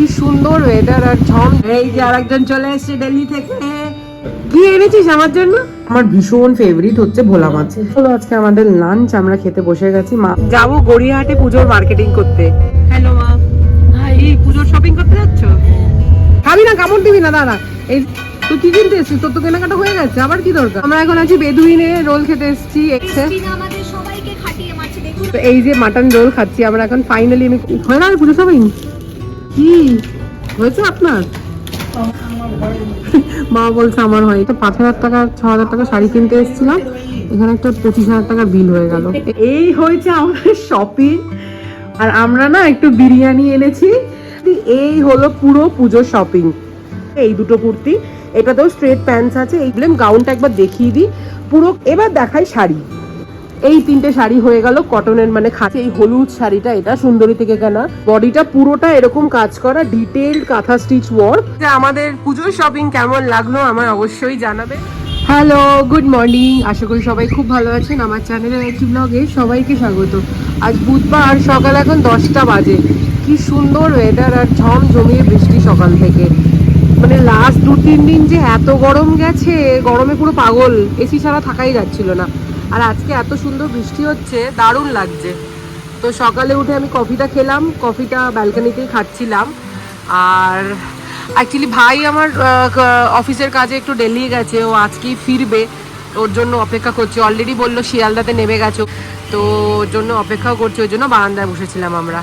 কি সুন্দর ওয়েদার আর ঝম। এই যে আরেকজন চলে এসেছে দিল্লি থেকে। কি এনেছিস আমার জন্য? আমার ভীষণ ফেভারিট হচ্ছে ভোলা মাছ। চলো আজকে আমাদের লাঞ্চ আমরা খেতে বসে গেছি। মা যাব গড়িয়াহাটে পুজোর মার্কেটিং করতে। হ্যালো মা। এই পুজোর শপিং করতে যাচ্ছ? খাবি না কামড় দিবি না দাঁড়া। এই তুই কি কিনতে এসছিস? তোর তো কেনাকাটা হয়ে গেছে আবার কি দরকার? আমরা এখন আছি বেদুইনে রোল খেতে এসেছি এক্সে তো এই যে মাটন রোল খাচ্ছি আমরা এখন ফাইনালি আমি হয় না পুজো সবাই কি হয়েছে আপনার? মা বলছে আমার হয়। এটা পাঁচ হাজার টাকা ছ হাজার টাকা শাড়ি কিনতে এসেছিলাম। এখানে একটা পঁচিশ হাজার টাকার বিল হয়ে গেল। এই হয়েছে আমাদের শপিং আর আমরা না একটু বিরিয়ানি এনেছি। এই হলো পুরো পুজো শপিং এই দুটো কুর্তি এটাতেও স্ট্রেট প্যান্টস আছে। এই গাউনটা একবার দেখিয়ে দিই। পুরো এবার দেখাই শাড়ি। এই তিনটে শাড়ি হয়ে গেল কটনের মানে খাচ্ছে এই হলুদ শাড়িটা, এটা সুন্দরী থেকে কেনা। বডিটা পুরোটা এরকম কাজ করা ডিটেইলড কাঁথা স্টিচ ওয়ার্ক আমাদের পুজোর শপিং কেমন লাগল আমার অবশ্যই জানাবে। হ্যালো গুড মর্নিং আশা করি সবাই খুব ভালো আছেন। আমার চ্যানেলের একটি ব্লগে সবাইকে স্বাগত। আজ বুধবার, সকাল এখন দশটা বাজে। কি সুন্দর ওয়েদার আর ঝম জমিয়ে বৃষ্টি সকাল থেকে। মানে লাস্ট দু তিন দিন যে এত গরম গেছে, গরমে পুরো পাগল। এসি ছাড়া থাকাই যাচ্ছিল না। আর আজকে এত সুন্দর বৃষ্টি হচ্ছে, দারুণ লাগছে। তো সকালে উঠে আমি কফিটা খেলাম, কফিটা ব্যালকানিতেই খাচ্ছিলাম। আর অ্যাকচুয়ালি ভাই আমার অফিসের কাজে একটু ডেলি গেছে, ও আজকেই ফিরবে। ওর জন্য অপেক্ষা করছে অলরেডি বলল শিয়ালদাতে নেমে গেছো। তো ওর জন্য অপেক্ষাও করছে ওই জন্য বারান্দায় বসেছিলাম আমরা।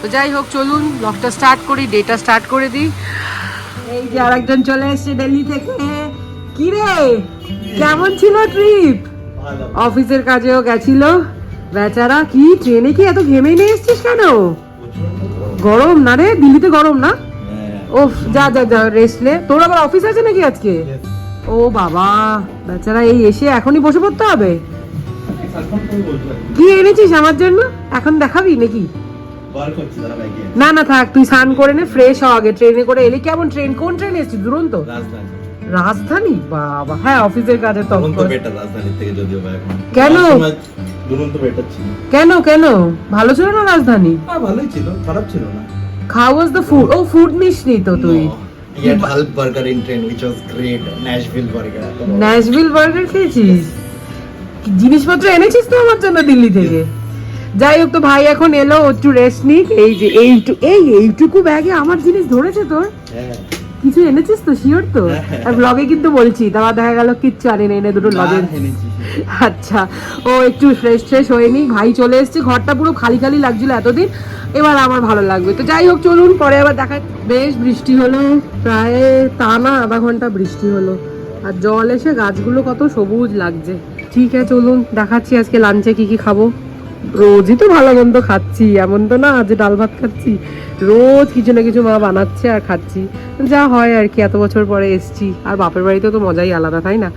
তো যাই হোক, চলুন ব্লগটা স্টার্ট করি ডেটা স্টার্ট করে দিই। এই যে আরেকজন চলে এসেছে দিল্লি থেকে। কি রে কেমন ছিল ট্রিপ অফিসের কাজেও গেছিল। বেচারা কি ট্রেনে কি এত ঘেমে নিয়ে এসছিস কেন? গরম না রে? দিল্লিতে গরম না? ও যা যা যা রেস্ট নে। তোর আবার অফিস আছে নাকি আজকে? ও বাবা বেচারা এই এসে এখনই বসে পড়তে হবে? কি এনেছিস আমার জন্য? এখন দেখাবি নাকি? না না থাক তুই স্নান করে নে ফ্রেশ হ আগে। ট্রেনে করে এলি। কেমন ট্রেন? কোন ট্রেন এসেছিস? দুরন্ত? রাজধানী? বাবা হ্যাঁ অফিসের কাজে তো of course। কেন? দুরন্ত বেটার ছিল। কেন কেন? ভালো ছিল না রাজধানী? হ্যাঁ ভালোই ছিল খারাপ ছিল না। হাউ ওয়াজ দ্য ফুড ও ফুড তো তুই। Burger in train, which was great. Nashville burger. Nashville burger খেয়েছিস? জিনিসপত্র এনেছিস তো আমার জন্য দিল্লি থেকে? যাই হোক তো ভাই এখন এলো একটু রেস্ট নিক। এই যে এইটু এই এইটুকু ব্যাগে আমার জিনিস ধরেছে তোর? হ্যাঁ। কিছু এনেছিস তো? শিওর তো? আর ব্লগে কিন্তু বলছি। তারপর দেখা গেল কিচ্ছু আনে এনে দুটো লজেন্স গান আচ্ছা ও একটু ফ্রেশ ফ্রেশ হয়নি ভাই চলে এসেছে ঘরটা পুরো খালি খালি লাগছিল এতদিন। এবার আমার ভালো লাগবে। তো যাই হোক চলুন পরে আবার দেখা। বেশ বৃষ্টি হলো প্রায় তা না আধা ঘণ্টা বৃষ্টি হলো। আর জল এসে গাছগুলো কত সবুজ লাগছে। ঠিক আছে চলুন দেখাচ্ছি আজকে লাঞ্চে কি কি খাব। রোজই তো ভালো মন্দ খাচ্ছি, এমন তো না যে ডাল ভাত খাচ্ছি। রোজ কিছু না কিছু মা বানাচ্ছে আর খাচ্ছি। যা হয় আর কি, এত বছর পরে এসছি, আর বাপের বাড়িতে তো মজাই আলাদা, তাই না?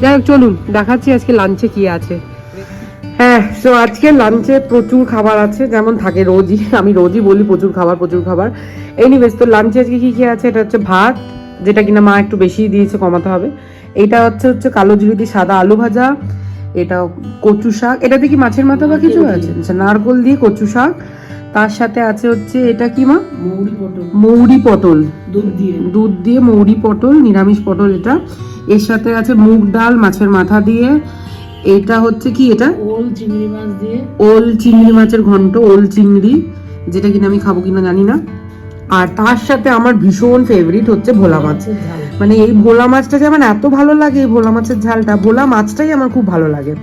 যাই হোক, চলুন, দেখাচ্ছি আজকে লাঞ্চে কি আছে। হ্যাঁ তো আজকে লাঞ্চে প্রচুর খাবার আছে, যেমন থাকে রোজই, আমি রোজই বলি প্রচুর খাবার প্রচুর খাবার। এনিওয়েজ তো লাঞ্চে আজকে কি কি আছে? এটা হচ্ছে ভাত, যেটা কিনা মা একটু বেশি দিয়েছে, কমাতে হবে। এটা হচ্ছে হচ্ছে কালো দিয়ে সাদা আলু ভাজা এটা কচু শাক এটাতে কি মাছের মাথা বা কিছু আছে? আচ্ছা নারকোল দিয়ে কচু শাক তার সাথে আছে হচ্ছে এটা কি মা? মৌরি পটল। দুধ দিয়ে। দুধ দিয়ে মৌরি পটল নিরামিষ পটল এটা। এর সাথে আছে মুগ ডাল মাছের মাথা দিয়ে। এটা হচ্ছে কি এটা? ওল চিংড়ি মাছ দিয়ে। ওল চিংড়ি মাছের ঘন্ট ওল চিংড়ি যেটা কিনা আমি খাব কিনা জানি না। আর তার সাথে আমার ভীষণ ফেভারিট হচ্ছে ভোলা মাছ। মানে এই ভোলা মাছটা যে আমার এত ভালো লাগে, এই ভোলা মাছের ঝালটা। ভোলা মাছটাই আমার খুব ভালো লাগে।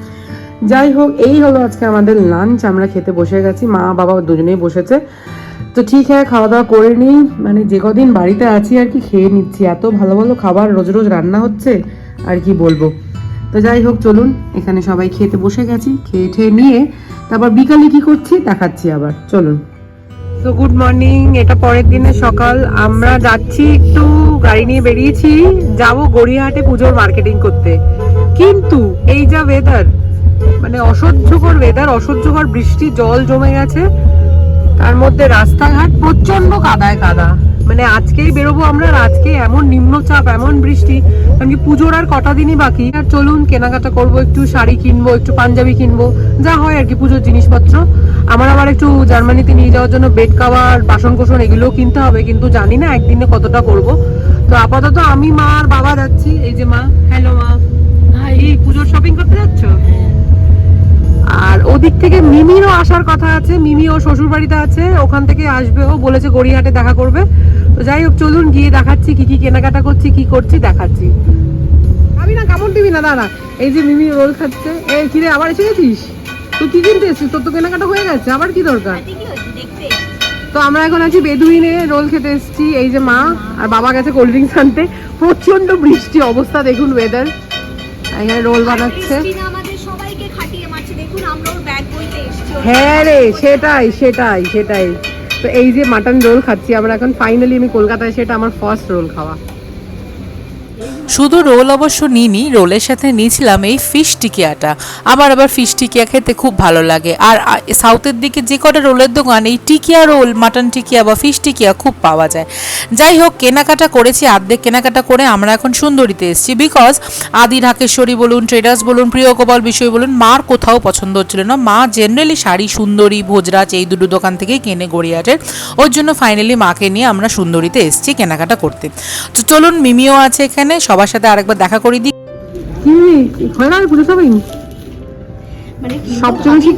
যাই হোক, এই হলো আজকে আমাদের লাঞ্চ আমরা খেতে বসে গেছি। মা বাবা দুজনেই বসেছে। তো ঠিক হ্যাঁ খাওয়া দাওয়া করে নিই। মানে যে কদিন বাড়িতে আছি আর কি, খেয়ে নিচ্ছি। এত ভালো ভালো খাবার রোজ রোজ রান্না হচ্ছে, আর কি বলব। তো যাই হোক, চলুন, এখানে সবাই খেতে বসে গেছি, খেয়ে ঠেয়ে নিয়ে, তারপর বিকালে কি করছি, দেখাচ্ছি আবার। চলুন। গুড মর্নিং এটা পরের দিনের সকাল। আমরা যাচ্ছি একটু গাড়ি নিয়ে বেরিয়েছি। যাব গড়িয়াহাটে পুজোর মার্কেটিং করতে। কিন্তু এই যা ওয়েদার মানে অসহ্যকর ওয়েদার অসহ্যকর বৃষ্টি, জল জমে গেছে। তার মধ্যে রাস্তাঘাট প্রচণ্ড কাদায় কাদা। মানে আজকেই বেরোবো আমরা আজকে এমন নিম্নচাপ, এমন বৃষ্টি। কারণ কি পুজোর আর কটা দিনই বাকি। আর চলুন, কেনাকাটা করব, একটু শাড়ি কিনবো, একটু পাঞ্জাবি কিনবো। যা হয় আর কি পুজোর জিনিসপত্র। আমার আবার একটু জার্মানিতে নিয়ে যাওয়ার জন্য বেড কাভার বাসন কোসন এগুলোও কিনতে হবে কিন্তু জানি না একদিনে কতটা করব। তো আপাতত আমি মা আর বাবা যাচ্ছি এই যে মা হ্যালো মা। এই পুজোর শপিং করতে যাচ্ছ? আর ওদিক থেকে মিমিরও আসার কথা আছে মিমি ও শ্বশুর বাড়িতে আছে ওখান থেকে আসবে ও বলেছে গড়িয়াহাটে দেখা করবে। তো যাই হোক চলুন গিয়ে দেখাচ্ছি কি কি কেনাকাটা করছি কি করছি দেখাচ্ছি। আমি না কামড় দিবি না দাঁড়া। এই যে মিমি রোল খাচ্ছে। এই কিরে আবার এসে গেছিস? তুই কি কিনতে এসেছিস তোর তো কেনাকাটা হয়ে গেছে আবার কি দরকার? তো আমরা এখন আছি বেদুইনে রোল খেতে এসেছি এই যে মা আর বাবা গেছে কোল্ড ড্রিঙ্কস আনতে। প্রচণ্ড বৃষ্টি অবস্থা দেখুন ওয়েদার এখানে রোল বানাচ্ছে। হ্যাঁ রে সেটাই সেটাই সেটাই। তো এই যে মাটন রোল খাচ্ছি আমরা এখন ফাইনালি আমি কলকাতায় সেটা আমার ফার্স্ট রোল খাওয়া। শুধু রোল অবশ্য নিইনি, রোলের সাথে নিয়েছিলাম এই ফিশ টিকিয়াটা। আমার আবার ফিশ টিকিয়া খেতে খুব ভালো লাগে। আর সাউথের দিকে যে কটা রোলের দোকান, এই টিকিয়া রোল, মাটন টিকিয়া বা ফিশ টিকিয়া খুব পাওয়া যায়। যাই হোক, কেনাকাটা করেছি, আর্ধেক কেনাকাটা করে আমরা এখন সুন্দরীতে এসেছি। বিকজ আদি ঢাকেশ্বরী বলুন, ট্রেডার্স বলুন প্রিয় গোপাল বিষয় বলুন, মার কোথাও পছন্দ হচ্ছিল না। মা জেনারেলি শাড়ি, সুন্দরী, ভোজরাজ এই দুটো দোকান থেকেই কেনে গড়িয়াটের ওর জন্য ফাইনালি মাকে নিয়ে আমরা সুন্দরীতে এসেছি কেনাকাটা করতে। তো চলুন, মিমিও আছে এখানে সবার সাথে আরেকবার দেখা করে দিই। মানে কি সবচেয়ে বেশি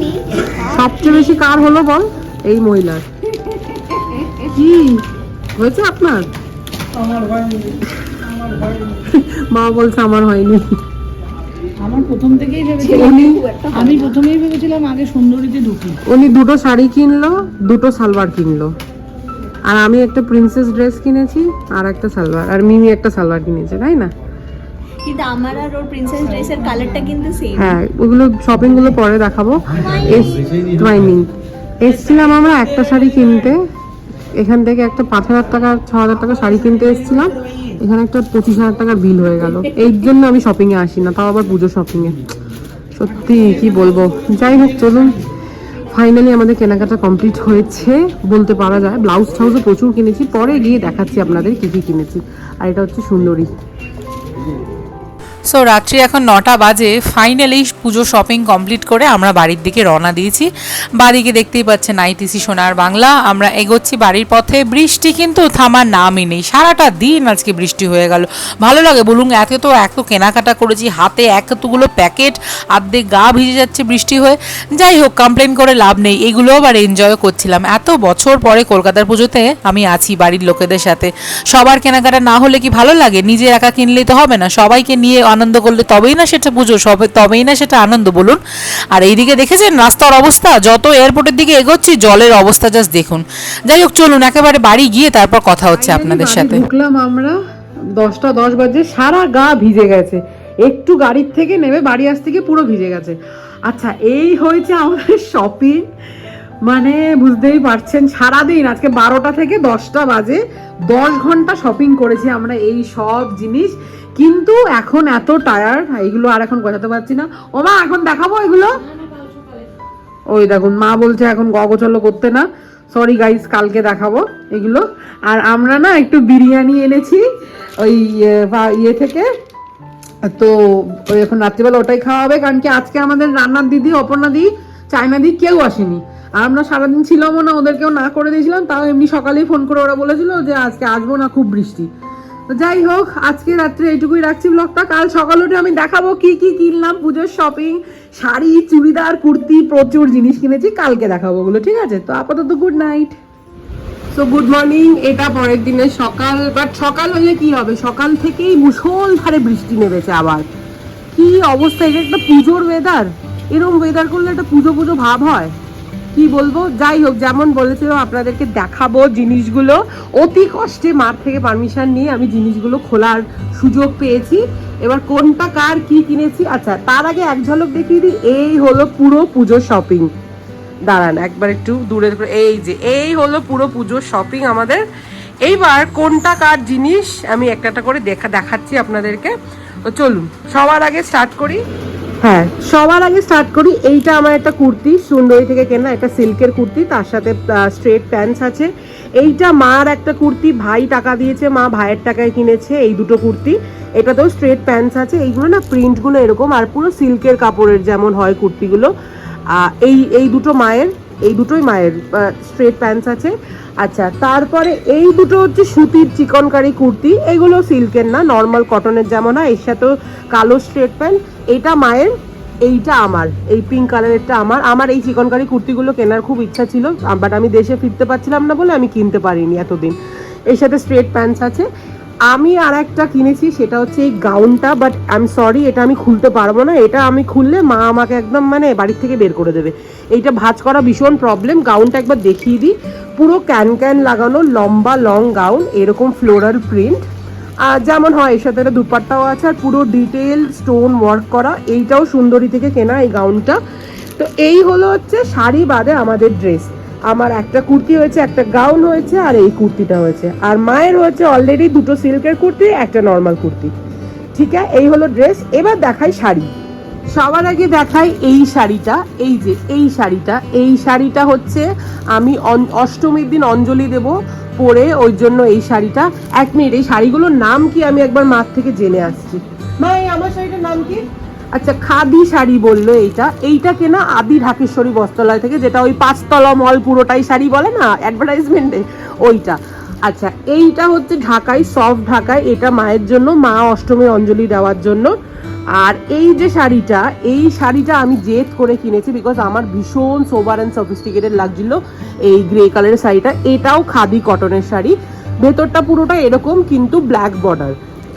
সবচেয়ে বেশি কার হলো বল? এই মহিলার। কি? হয়েছে আপনার? মা বলছে আমার হয়নি। আমার প্রথম থেকেই ভেবেছিলাম উনি আমি প্রথমেই ভেবেছিলাম আগে সুন্দরীতে ঢুকি। উনি দুটো শাড়ি কিনলো দুটো সালোয়ার কিনলো। আর আমি একটা প্রিন্সেস ড্রেস কিনেছি আর একটা সালোয়ার আর মিমি একটা সালোয়ার কিনেছে তাই না? কিন্তু আমার আর ওর প্রিন্সেস ড্রেসের কালারটা কিন্তু সেম হ্যাঁ ওগুলো শপিংগুলো পরে দেখাবো। ট্রাইনিং এসছিলাম আমরা একটা শাড়ি কিনতে। এখান থেকে একটা পাঁচ হাজার টাকা ছ হাজার টাকা শাড়ি কিনতে এসেছিলাম। এখানে একটা পঁচিশ হাজার টাকার বিল হয়ে গেল। এই জন্য আমি শপিং এ আসি না তাও আবার পুজো শপিং এ সত্যি কি বলব? যাই হোক চলুন। ফাইনালি আমাদের কেনাকাটা কমপ্লিট হয়েছে, বলতে পারা যায়। ব্লাউজ টাউজও প্রচুর কিনেছি, পরে গিয়ে দেখাচ্ছি আপনাদের কী কী কিনেছি। আর এটা হচ্ছে সুন্দরী। সো রাত্রি এখন নটা বাজে। ফাইনালি পুজো শপিং কমপ্লিট করে আমরা বাড়ির দিকে রওনা দিয়েছি। বাড়িকে দেখতেই পাচ্ছেন আইটিসি সোনার বাংলা। আমরা এগোচ্ছি বাড়ির পথে। বৃষ্টি কিন্তু থামার নামই নেই। সারাটা দিন আজকে বৃষ্টি হয়ে গেল। ভালো লাগে বলুন, এত তো, এত কেনাকাটা করেছি। হাতে এতগুলো প্যাকেট আর্ধেক গা ভিজে যাচ্ছে বৃষ্টি হয়ে। যাই হোক কমপ্লেন করে লাভ নেই। এগুলো আবার এনজয় করছিলাম। এত বছর পরে কলকাতার পুজোতে আমি আছি বাড়ির লোকেদের সাথে। সবার কেনাকাটা না হলে কি ভালো লাগে? নিজে একা কিনলেই তো হবে না। সবাইকে নিয়ে আনন্দ করলে তবেই না সেটা পুজো সবে তবেই না সেটা আনন্দ বলুন। আর এইদিকে দেখেছেন রাস্তার অবস্থা যত এয়ারপোর্টের দিকে এগোচ্ছি জলের অবস্থা জাস্ট দেখুন। যাই হোক চলুন একেবারে বাড়ি গিয়ে তারপর কথা হচ্ছে আপনাদের সাথে। ঢুকলাম আমরা দশটা দশ বাজে সারা গা ভিজে গেছে। একটু গাড়ির থেকে নেমে বাড়ি আসতে গিয়ে পুরো ভিজে গেছে। আচ্ছা এই হয়েছে আমাদের শপিং মানে বুঝতেই পারছেন সারাদিন আজকে বারোটা থেকে দশটা বাজে দশ ঘণ্টা শপিং করেছি আমরা এই সব জিনিস। কিন্তু এখন এত টায়ার এইগুলো আর এখন গোছাতে পারছি না। ও মা এখন দেখাবো এগুলো? ওই দেখুন মা বলছে এখন গগচলো করতে না। সরি গাইস কালকে দেখাবো এগুলো। আর আমরা না একটু বিরিয়ানি এনেছি ওই ইয়ে, থেকে। তো ওই এখন রাত্রিবেলা ওটাই খাওয়া হবে কারণ কি আজকে আমাদের রান্নার দিদি অপর্ণা দি চায়না দি কেউ আসেনি। আর আমরা সারাদিন ছিলামও না ওদেরকেও না করে দিয়েছিলাম তাও এমনি সকালেই ফোন করে ওরা বলেছিল যে আজকে আসব না খুব বৃষ্টি। তো যাই হোক, আজকে রাত্রে এইটুকুই রাখছি ব্লগটা কাল সকাল উঠে আমি দেখাবো কি কি কিনলাম, পুজোর শপিং শাড়ি, চুড়িদার, কুর্তি, প্রচুর জিনিস কিনেছি, কালকে দেখাবো ওগুলো, ঠিক আছে? তো আপাতত good night so good morning এটা পরের দিনের সকাল বাট সকাল হলে কি হবে? সকাল থেকেই মুষলধারে বৃষ্টি নেমেছে আবার। কি অবস্থা, এটা একটা পুজোর ওয়েদার এরকম ওয়েদার করলে একটা পুজো পুজো ভাব হয়। কি বলব? যাই হোক, যেমন বলেছিলাম, আপনাদেরকে দেখাবো জিনিসগুলো। অতি কষ্টে মার থেকে পারমিশন নিয়ে আমি জিনিসগুলো খোলার সুযোগ পেয়েছি। এবার কোনটা, কার, কি কিনেছি? আচ্ছা তার আগে এক ঝলক দেখিয়ে দিই। এই হলো পুরো পুজো শপিং দাঁড়ান, একবার একটু দূরে এই যে, এই হলো পুরো পুজোর শপিং আমাদের। এইবার কোনটা, কার জিনিস? আমি একটা একটা করে দেখা দেখাচ্ছি আপনাদেরকে। তো চলুন, সবার আগে স্টার্ট করি। হ্যাঁ সবার আগে স্টার্ট করি। এইটা আমার একটা কুর্তি, সুন্দরী থেকে কেনা একটা সিল্কের কুর্তি, তার সাথে স্ট্রেট প্যান্টস আছে। এইটা মার একটা কুর্তি, ভাই টাকা দিয়েছে, মা ভাইয়ের টাকায় কিনেছে এই দুটো কুর্তি। এটাতেও স্ট্রেট প্যান্টস আছে। এইগুলো না প্রিন্টগুলো এরকম, আর পুরো সিল্কের কাপড়ের যেমন হয় কুর্তিগুলো এই এই দুটো মায়ের। এই দুটোই মায়ের স্ট্রেট প্যান্টস আছে। আচ্ছা তারপরে এই দুটো হচ্ছে সুতির চিকনকারি কুর্তি। এগুলো সিল্কের না নর্মাল কটনের যেমন হয়, এর সাথেও কালো স্ট্রেট প্যান্ট এটা মায়ের, এইটা আমার, এই পিঙ্ক কালারেরটা আমার। আমার এই চিকনকারি কুর্তিগুলো কেনার খুব ইচ্ছা ছিল বাট আমি দেশে ফিরতে পারছিলাম না বলে আমি কিনতে পারিনি এতদিন। এর সাথে স্ট্রেট প্যান্টস আছে। আমি আর একটা কিনেছি, সেটা হচ্ছে এই গাউনটা বাট আই এম সরি এটা আমি খুলতে পারব না। এটা আমি খুললে মা আমাকে একদম মানে বাড়ির থেকে বের করে দেবে। এইটা ভাজ করা ভীষণ প্রবলেম গাউনটা একবার দেখিয়ে দিই। পুরো ক্যান ক্যান লাগানো লম্বা লং গাউন এরকম ফ্লোরাল প্রিন্ট আর যেমন হয়, এর সাথে দুপাট্টাও আছে, আর পুরো ডিটেল স্টোন ওয়ার্ক করা। এইটাও সুন্দরী থেকে কেনা এই গাউনটা তো এই হলো হচ্ছে শাড়ি বাদে আমাদের ড্রেস আমার একটা কুর্তি হয়েছে, একটা গাউন হয়েছে, আর এই কুর্তিটা হয়েছে। আর মায়ের হয়েছে অলরেডি দুটো সিল্কের কুর্তি, একটা নর্মাল কুর্তি। ঠিক আছে? এই হলো ড্রেস এবার দেখাই শাড়ি। সবার আগে দেখাই এই শাড়িটা, এই যে এই শাড়িটা এই শাড়িটা হচ্ছে আমি অষ্টমীর দিন অঞ্জলি দেব পরে ওই জন্য এই শাড়িটা। এক মিনিট, এই শাড়িগুলোর নাম কি আমি একবার মাঠ থেকে জেনে আসছি। মা, এই আমার শাড়িটার নাম কি? আচ্ছা খাদি শাড়ি বলল এইটা। এইটা কেনা আদি ঢাকেশ্বরী বস্ত্রালয় থেকে, যেটা ওই পাঁচতলা মল পুরোটাই শাড়ি বলে না? অ্যাডভার্টাইজমেন্টে ওইটা। আচ্ছা এইটা হচ্ছে ঢাকায় সফট ঢাকায়, এটা মায়ের জন্য, মা অষ্টমী অঞ্জলি দেওয়ার জন্য। আর এই যে শাড়িটা, এই শাড়িটা আমি জেদ করে কিনেছি বিকজ আমার ভীষণ সোবার অ্যান্ড সফিস্টিকেটেড লাগছিল এই গ্রে কালারের শাড়িটা। এটাও খাদি কটনের শাড়ি। ভেতরটা পুরোটা এরকম, কিন্তু ব্ল্যাক বর্ডার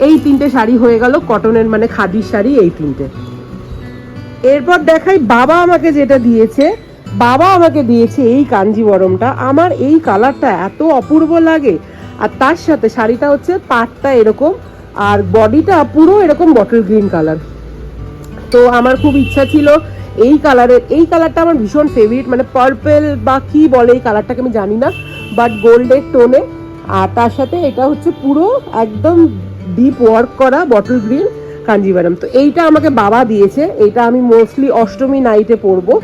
এই তিনটে শাড়ি হয়ে গেল কটনের মানে খাদির শাড়ি, এই তিনটে। এরপর দেখাই, বাবা আমাকে যেটা দিয়েছে, বাবা আমাকে দিয়েছে এই কাঞ্জিবরমটা। আমার এই কালারটা এত অপূর্ব লাগে। আর তার সাথে শাড়িটা হচ্ছে পাটটা এরকম, আর বডিটা পুরো এরকম বটল গ্রিন কালার তো আমার খুব ইচ্ছা ছিল এই কালারের এই কালারটা আমার ভীষণ ফেভারিট মানে পার্পেল বা কি বলে এই কালারটাকে আমি জানি না বাট গোল্ডের টোনে আর তার সাথে এটা হচ্ছে পুরো একদম ডিপ ওয়ার্ক করা বটল গ্রিন কাঞ্জিভারম তো এইটা আমাকে বাবা দিয়েছে এটা আমি মোস্টলি অষ্টমী নাইটে পরবো।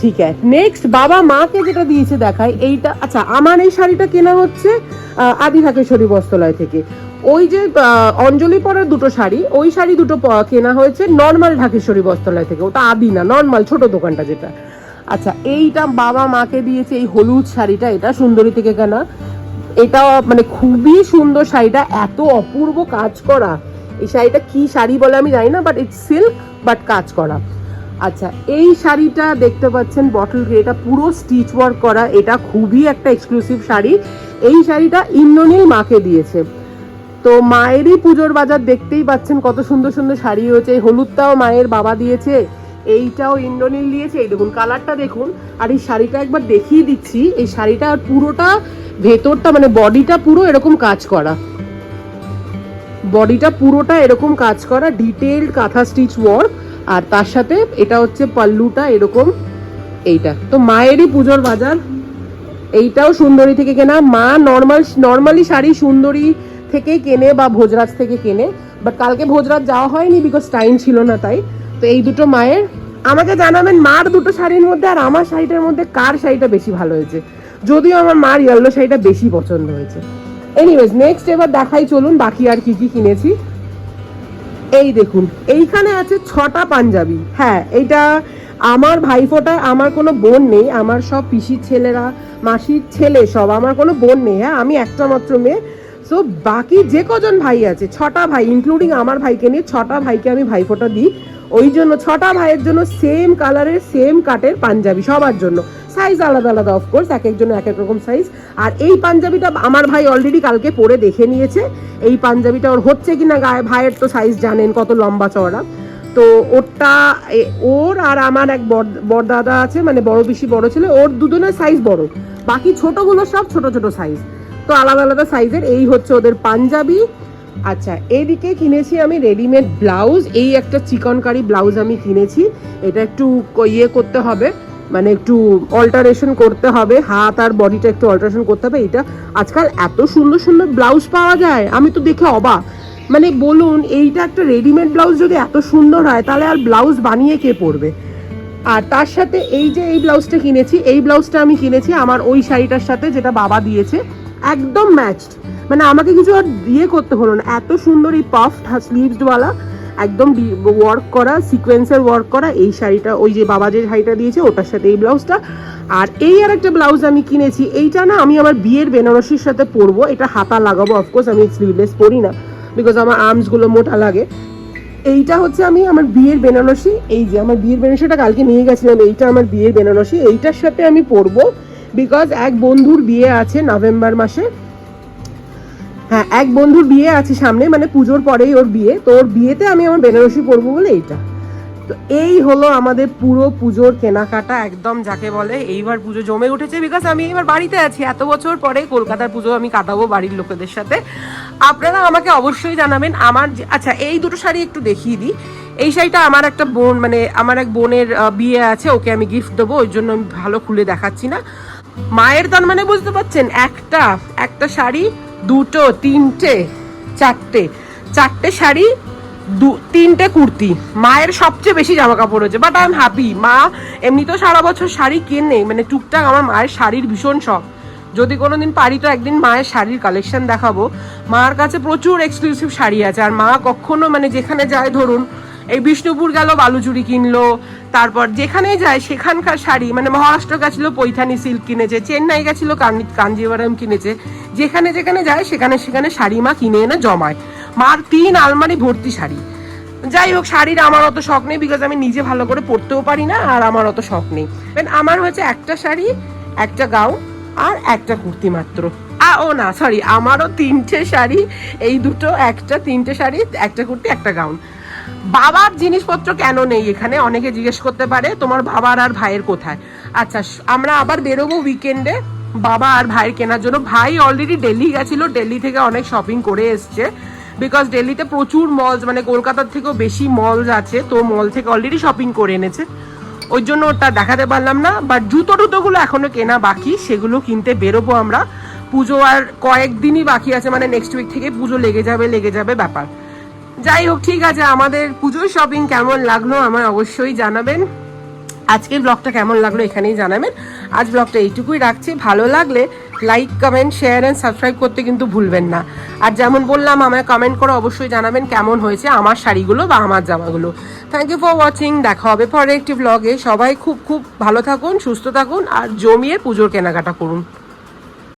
ঠিক আছে নেক্সট বাবা মাকে যেটা দিয়েছে দেখায় এইটা আচ্ছা আমার এই শাড়িটা কেনা হচ্ছে আদি ঢাকেশ্বরী বস্ত্রালয় থেকে। ওই যে অঞ্জলি পরার দুটো শাড়ি, ওই শাড়ি দুটো কেনা হয়েছে নর্মাল ঢাকেশ্বরী বস্ত্রালয় থেকে। ওটা আদি না নর্মাল ছোট দোকানটা যেটা। আচ্ছা এইটা বাবা মাকে দিয়েছে, এই হলুদ শাড়িটা, এটা সুন্দরী থেকে কেনা। এটা মানে খুবই সুন্দর শাড়িটা, এত অপূর্ব কাজ করা। এই শাড়িটা কি শাড়ি বলে আমি জানি না বাট ইটস সিল্ক বাট কাজ করা। আচ্ছা এই শাড়িটা দেখতে পাচ্ছেন বটল গ্রে এটা পুরো স্টিচ ওয়ার্ক করা, এটা খুবই একটা এক্সক্লুসিভ শাড়ি। এই শাড়িটা ইন্দ্রনীল মাকে দিয়েছে। তো মায়েরই পুজোর বাজার দেখতেই পাচ্ছেন কত সুন্দর সুন্দর শাড়ি হয়েছে, এই হলুদটাও মায়ের বাবা দিয়েছে। এইটাও ইন্দ্রনীল দিয়েছে, এই দেখুন কালারটা দেখুন। আর এই শাড়িটা একবার দেখিয়ে দিচ্ছি, এই শাড়িটা পুরোটা ভেতরটা মানে বডিটা পুরো এরকম কাজ করা। বডিটা পুরোটা এরকম কাজ করা ডিটেলড কাঁথা স্টিচ ওয়ার্ক আর তার সাথে এটা হচ্ছে পাল্লুটা এরকম, এইটা। তো মায়েরই পুজোর বাজার, এইটাও সুন্দরী থেকে কেনা। মা নর্মাল নর্মালি শাড়ি সুন্দরী থেকে কেনে বা ভোজরাজ থেকে কেনে বাট কালকে ভোজরাজ যাওয়া হয়নি বিকজ টাইম ছিল না তাই। তো এই দুটো মায়ের, আমাকে জানাবেন মার দুটো শাড়ির মধ্যে আর আমার শাড়িটার মধ্যে কার শাড়িটা বেশি ভালো হয়েছে? যদিও আমার মার ইয়েলো শাড়িটা বেশি পছন্দ হয়েছে। এনিওয়েজ নেক্সট এবার দেখাই চলুন বাকি আর কি কি কিনেছি। এই দেখুন, এইখানে আছে ছটা পাঞ্জাবি। হ্যাঁ এইটা আমার ভাইফোঁটা, আমার কোনো বোন নেই, আমার সব পিসির ছেলেরা, মাসির ছেলে সব, আমার কোনো বোন নেই হ্যাঁ আমি একটা মাত্র মেয়ে। সো বাকি যে কজন ভাই আছে, ছটা ভাই ইনক্লুডিং আমার ভাইকে নিয়ে, ছটা ভাইকে আমি ভাইফোঁটা দিই। ওই জন্য ছটা ভাইয়ের জন্য সেম কালারের সেম কাটের পাঞ্জাবি সবার জন্য। সাইজ আলাদা আলাদা অফকোর্স এক একজনের এক এক রকম সাইজ আর এই পাঞ্জাবিটা আমার ভাই অলরেডি কালকে পরে দেখে নিয়েছে। এই পাঞ্জাবিটা ওর হচ্ছে কি না গায়ে, ভাইয়ের তো সাইজ জানেন কত লম্বা চওড়া। তো ওরটা ওর আর আমার এক বড় দাদা আছে মানে বড় বেশি বড় ছেলে, ওর দুজনের সাইজ বড়। বাকি ছোটগুলো সব ছোট ছোট সাইজ তো আলাদা আলাদা সাইজের এই হচ্ছে ওদের পাঞ্জাবি। আচ্ছা এদিকে কিনেছি আমি রেডিমেড ব্লাউজ এই একটা চিকনকারি ব্লাউজ আমি কিনেছি। এটা একটু ইয়ে করতে হবে মানে একটু অল্টারেশন করতে হবে। হাত আর বডিটা একটু অল্টারেশন করতে হবে। এটা আজকাল এত সুন্দর সুন্দর ব্লাউজ পাওয়া যায়, আমি তো দেখে অবাক। মানে বলুন, এইটা একটা রেডিমেড ব্লাউজ যদি এত সুন্দর হয়, তাহলে আর ব্লাউজ বানিয়ে কে পরবে? আর তার সাথে এই যে এই ব্লাউজটা কিনেছি, এই ব্লাউজটা আমি কিনেছি আমার ওই শাড়িটার সাথে, যেটা বাবা দিয়েছে। একদম ম্যাচড মানে আমাকে কিছু আর দিয়ে করতে হলো না। এত সুন্দর এই পাফ স্লিভসওয়ালা একদম ওয়ার্ক করা সিকোয়েন্সের ওয়ার্ক করা, এই শাড়িটা, ওই যে বাবা যে শাড়িটা দিয়েছে, ওটার সাথে এই ব্লাউজটা আর এই আর একটা ব্লাউজ আমি কিনেছি, এইটা না আমি আমার বিয়ের বেনারসির সাথে পরবো, এটা হাতা লাগাবো অফকোর্স আমি স্লিভলেস পরি না বিকজ আমার আর্মসগুলো মোটা লাগে। এইটা হচ্ছে আমি আমার বিয়ের বেনারসি, এই যে আমার বিয়ের বেনারসিটা কালকে নিয়ে গেছিলাম, এইটা আমার বিয়ের বেনারসি, এইটার সাথে আমি পরবো। বিকজ এক বন্ধুর বিয়ে আছে নভেম্বর মাসে। হ্যাঁ এক বন্ধুর বিয়ে আছে সামনে মানে পুজোর পরেই ওর বিয়ে। তো ওর বিয়েতে আমি আমার বেনারসি পরবো বলে এইটা। তো এই হলো আমাদের পুরো পুজোর কেনাকাটা একদম যাকে বলে, এইবার পুজো জমে উঠেছে। বিকজ আমি এবার বাড়িতে আছি, এত বছর পরে কলকাতার পুজো আমি কাটাবো বাড়ির লোকেদের সাথে। আপনারা আমাকে অবশ্যই জানাবেন, আমার আচ্ছা এই দুটো শাড়ি একটু দেখিয়ে দিই। এই শাড়িটা আমার একটা বোন মানে আমার এক বোনের বিয়ে আছে, ওকে আমি গিফট দেবো, ওই জন্য আমি ভালো খুলে দেখাচ্ছি না। মায়ের দান মানে বুঝতে পারছেন, একটা একটা শাড়ি, দুটো, তিনটে, চারটে। চারটে শাড়ি, দু, তিনটে কুর্তি। মায়ের সবচেয়ে বেশি জামা কাপড় হয়েছে বাট আই এম হ্যাপি মা এমনিতেও সারা বছর শাড়ি কেনে। মানে টুকটাক আমার মায়ের শাড়ির ভীষণ শখ। যদি কোনোদিন পারি তো একদিন মায়ের শাড়ির কালেকশন দেখাবো। মার কাছে প্রচুর এক্সক্লুসিভ শাড়ি আছে। আর মা কখনো মানে যেখানে যায় ধরুন এই বিষ্ণুপুর গেল, বালুচুরি কিনলো, তারপর যেখানেই যায় সেখানকার শাড়ি মানে মহারাষ্ট্র গেছিল, পৈথানি সিল্ক কিনেছে, চেন্নাই গেছিল কাঞ্জি- কাঞ্জিভারাম কিনেছে, যেখানে যেখানে যায় সেখানে সেখানে শাড়ি মা কিনে এনে জমায়। মার তিন আলমারি ভর্তি শাড়ি। যাই হোক, শাড়ির আমার অত শখ নেই বিকজ আমি নিজে ভালো করে পরতেও পারি না, আর আমার অত শখ নেই। আমার হচ্ছে একটা শাড়ি, একটা গাউন, আর একটা কুর্তি মাত্র। ও না সরি আমারও তিনটে শাড়ি, এই দুটো, একটা, তিনটে শাড়ি, একটা কুর্তি, একটা গাউন। বাবার জিনিসপত্র কেন নেই এখানে? অনেকে জিজ্ঞেস করতে পারে, তোমার বাবার আর ভাইয়ের কোথায়? আচ্ছা আমরা আবার বেরোবো উইকেন্ডে বাবা আর ভাইয়ের কেনার জন্য। ভাই অলরেডি দিল্লি গেছিল দিল্লি থেকে অনেক শপিং করে এসছে। বিকজ দিল্লিতে প্রচুর মলস মানে কলকাতার থেকেও বেশি মলস আছে, তো মল থেকে অলরেডি শপিং করে এনেছে। ওই জন্য ওটা দেখাতে পারলাম না বাট জুতো টুতোগুলো এখনও কেনা বাকি, সেগুলো কিনতে বেরোবো আমরা। পুজো আর কয়েকদিনই বাকি আছে মানে নেক্সট উইক থেকে পুজো লেগে যাবে লেগে যাবে ব্যাপার। যাই হোক, ঠিক আছে, আমাদের পুজোর শপিং কেমন লাগল আমায় অবশ্যই জানাবেন। আজকের ব্লগটা কেমন লাগল এখানেই জানাবেন। আজ ব্লগটা এইটুকুই রাখছি। ভালো লাগলে like comment share and subscribe করতে কিন্তু ভুলবেন না। আর যেমন বললাম, আমায় কমেন্ট করে অবশ্যই জানাবেন কেমন হয়েছে আমার শাড়িগুলো বা আমার জামাগুলো। থ্যাংক ইউ ফর ওয়াচিং দেখা হবে পরে একটি ব্লগে সবাই খুব খুব ভালো থাকুন, সুস্থ থাকুন আর জমিয়ে পুজোর কেনাকাটা করুন।